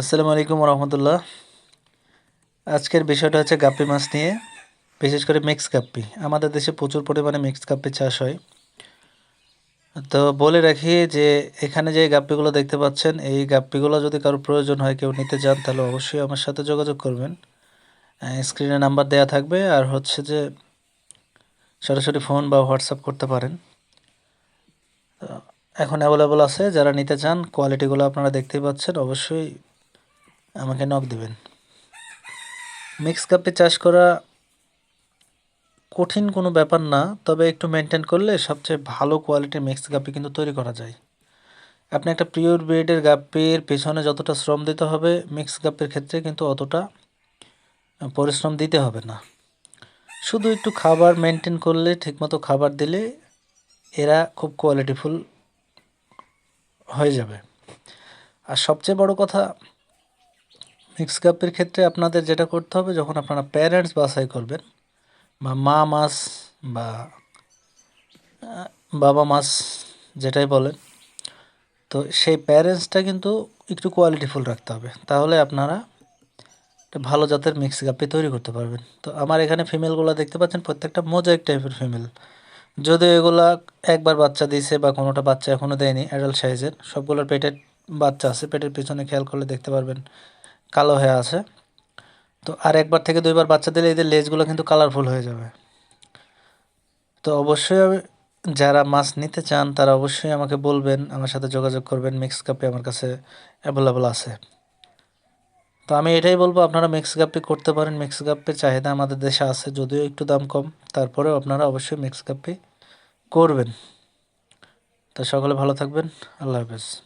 আসসালামু আলাইকুম রহমতুল্লাহ আজকের বিষয়টা হচ্ছে গাপ্পি মাছ নিয়ে, বিশেষ করে মিক্স গাপ্পি। আমাদের দেশে প্রচুর পরিমাণে মিক্স গাপ্পি চাষ হয়। তো বলে রাখি যে, এখানে যে গাপ্পিগুলো দেখতে পাচ্ছেন, এই গাপ্পিগুলো যদি কারোর প্রয়োজন হয়, কেউ নিতে চান, তাহলে অবশ্যই আমার সাথে যোগাযোগ করবেন। স্ক্রিনে নাম্বার দেয়া থাকবে, আর হচ্ছে যে সরাসরি ফোন বা হোয়াটসঅ্যাপ করতে পারেন। এখন অ্যাভেলেবল আছে, যারা নিতে চান, কোয়ালিটিগুলো আপনারা দেখতেই পাচ্ছেন, অবশ্যই আমাকে নক দেবেন। মিক্স কাপে চাষ করা কঠিন কোনো ব্যাপার না, তবে একটু মেনটেন করলে সবচেয়ে ভালো কোয়ালিটির মিক্স গাপ্পি কিন্তু তৈরি করা যায়। আপনি একটা পিওর ব্রেডের গাপের পেছনে যতটা শ্রম দিতে হবে মিক্স গাপ্পির ক্ষেত্রে কিন্তু অতটা পরিশ্রম দিতে হবে না। শুধু একটু খাবার মেনটেন করলে, ঠিকমতো খাবার দিলে এরা খুব কোয়ালিটিফুল হয়ে যাবে। আর সবচেয়ে বড় কথা মিক্স কাপের ক্ষেত্রে আপনাদের যেটা করতে হবে, যখন আপনারা প্যারেন্টস বাছাই করবেন, বা মা মাছ বা বাবা মাছ যেটাই বলেন, তো সেই প্যারেন্টসটা কিন্তু একটু কোয়ালিটিফুল রাখতে হবে। তাহলে আপনারা একটা ভালো জাতের মিক্স গাপ্পি তৈরি করতে পারবেন। তো আমার এখানে ফিমেলগুলো দেখতে পাচ্ছেন, প্রত্যেকটা মোজাইক টাইপের ফিমেল যদিও এগুলা একবার বাচ্চা দিয়েছে বা কোনোটা বাচ্চা এখনও দেয়নি অ্যাডাল্ট সাইজের সবগুলোর পেটের বাচ্চা আছে। পেটের পিছনে খেয়াল করলে দেখতে পারবেন। কালো হয়ে আছে। তো আর একবার থেকে দুইবার বাচ্চা দিলে এদের লেজগুলো কিন্তু কালারফুল হয়ে যাবে। তো অবশ্যই যারা মাছ নিতে চান, তারা অবশ্যই আমাকে বলবেন, আমার সাথে যোগাযোগ করবেন। মিক্স কাপে আমার কাছে অ্যাভেলেবল আছে। তো আমি এটাই বলব, আপনারা মিক্স কাপটি করতে পারেন। মিক্স কাপের চাহিদা আমাদের দেশে আছে, যদিও একটু দাম কম। তারপরেও আপনারা অবশ্যই মিক্স কাপে করবেন। তো সকলে ভালো থাকবেন। আল্লাহ হাফেজ।